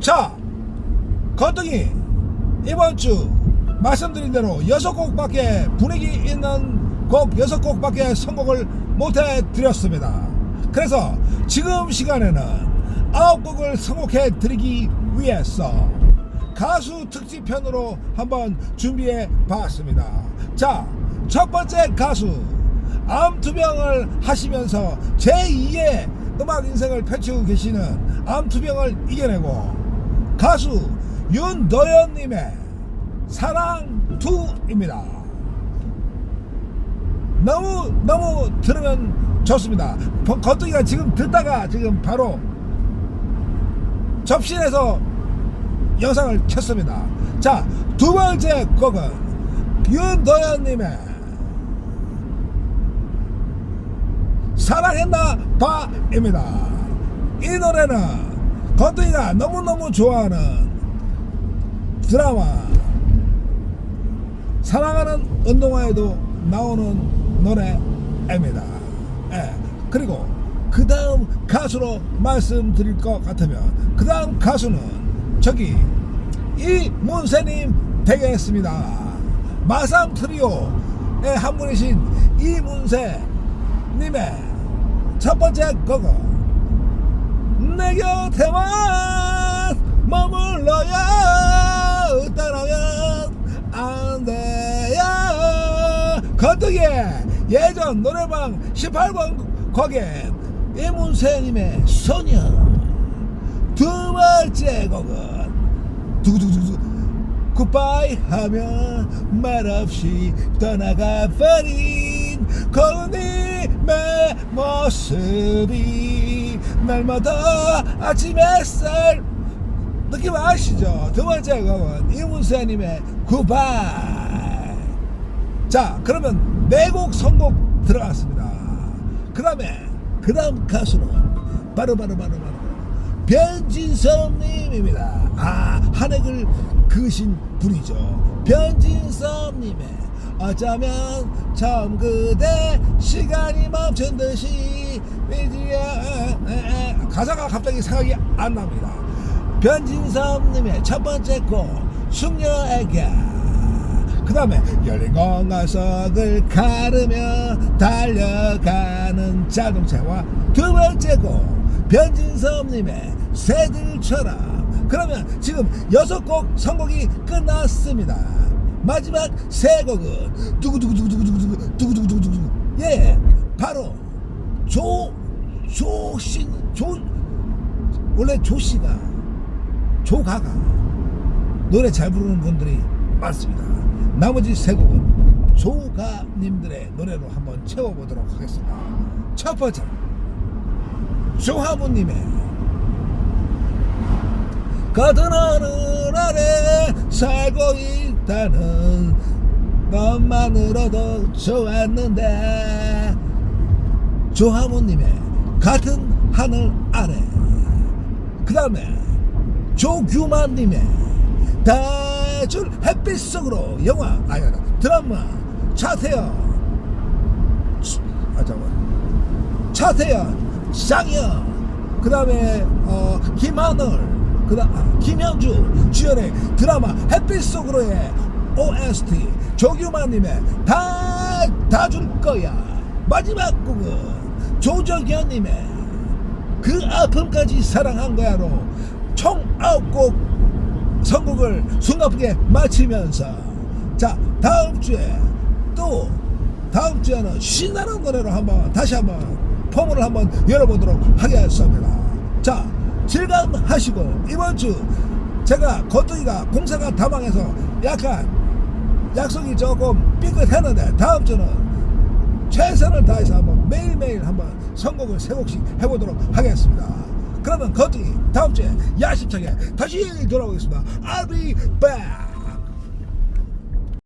자, 건등이 이번 주 말씀드린 대로 여섯 곡밖에 분위기 있는 곡 여섯 곡밖에 선곡을 못해 드렸습니다. 그래서 지금 시간에는 아홉 곡을 선곡해 드리기 위해서 가수 특집편으로 한번 준비해 봤습니다. 자, 첫 번째 가수 암투병을 하시면서 제2의 음악 인생을 펼치고 계시는 암투병을 이겨내고 가수 윤도현님의 사랑투입니다. 너무 너무 들으면 좋습니다. 거- 거뚜기가 지금 듣다가 지금 바로 접신해서 영상을 켰습니다. 자, 두 번째 곡은 윤도현님의 사랑했나 봐입니다. 이 노래는 건둥이가 너무너무 좋아하는 드라마 사랑하는 운동화에도 나오는 노래입니다. 예. 그리고 그 다음 가수로 말씀드릴 것 같으면 그 다음 가수는 저기 이문세님 되겠습니다. 마삼 트리오의 한 분이신 이문세님의 첫 번째 곡은 내 곁에만 머물러야 떠나면 안 돼요. 건더기에 예전 노래방 18번 거기에 이문세님의 소녀. 두 번째 곡은 두구두구두구 굿바이 하며 말없이 떠나가 버린 거님의 모습이 날마다 아침 햇살 느낌 아시죠? 두 번째 곡은 이문세님의 굿바이 자 그러면 네곡 선곡 들어갔습니다. 그 다음에 그 다음 가수는 바로 바로 바로 바로 변진섭님입니다. 아 한획을 그으신 분이죠. 변진섭님의 어쩌면 처음 그대 시간이 멈춘 듯이 미지야 가사가 갑자기 생각이 안 납니다. 변진섭님의 첫 번째 곡 숙녀에게. 그 다음에 열린 공간석을 가르며 달려가는 자동차와 두 번째 곡 변진섭님의 새들처럼. 그러면 지금 여섯 곡 선곡이 끝났습니다. 마지막 세 곡은 두구두구두구두구두구 두구두구두구두구 예 바로 조 조신 조 원래 조씨가 조가가 노래 잘 부르는 분들이 많습니다. 나머지 세 곡은 조가님들의 노래로 한번 채워보도록 하겠습니다. 첫 번째, 조하모님의 거든 하늘 아래 살고 있다는 것만으로도 좋았는데 조하모님의 같은 하늘 아래 그 다음에 조규만님의 다줄 햇빛 속으로 영화 아니 드라마 차태현 아 잠깐 차태현 쌍현 그 다음에 어 김하늘 그다음 아, 김현주 주연의 드라마 햇빛 속으로의 OST 조규만님의 다 다 줄 거야. 마지막 곡은 조정현님의 그 아픔까지 사랑한 거야로 총 아홉 곡 선곡을 숨가쁘게 마치면서 자 다음 주에 또 다음 주에는 신나는 노래로 한번 다시 한번 폼을 한번 열어보도록 하겠습니다. 자 즐감하시고 이번 주 제가 거뚜이가 공사가 다망해서 약간 약속이 조금 삐끗했는데 다음 주는 최선을 다해서 한번 매일매일 한번 선곡을 세 곡씩 해보도록 하겠습니다. 그러면 거뚜이 다음 주에 야심차게 다시 돌아오겠습니다. I'll be back.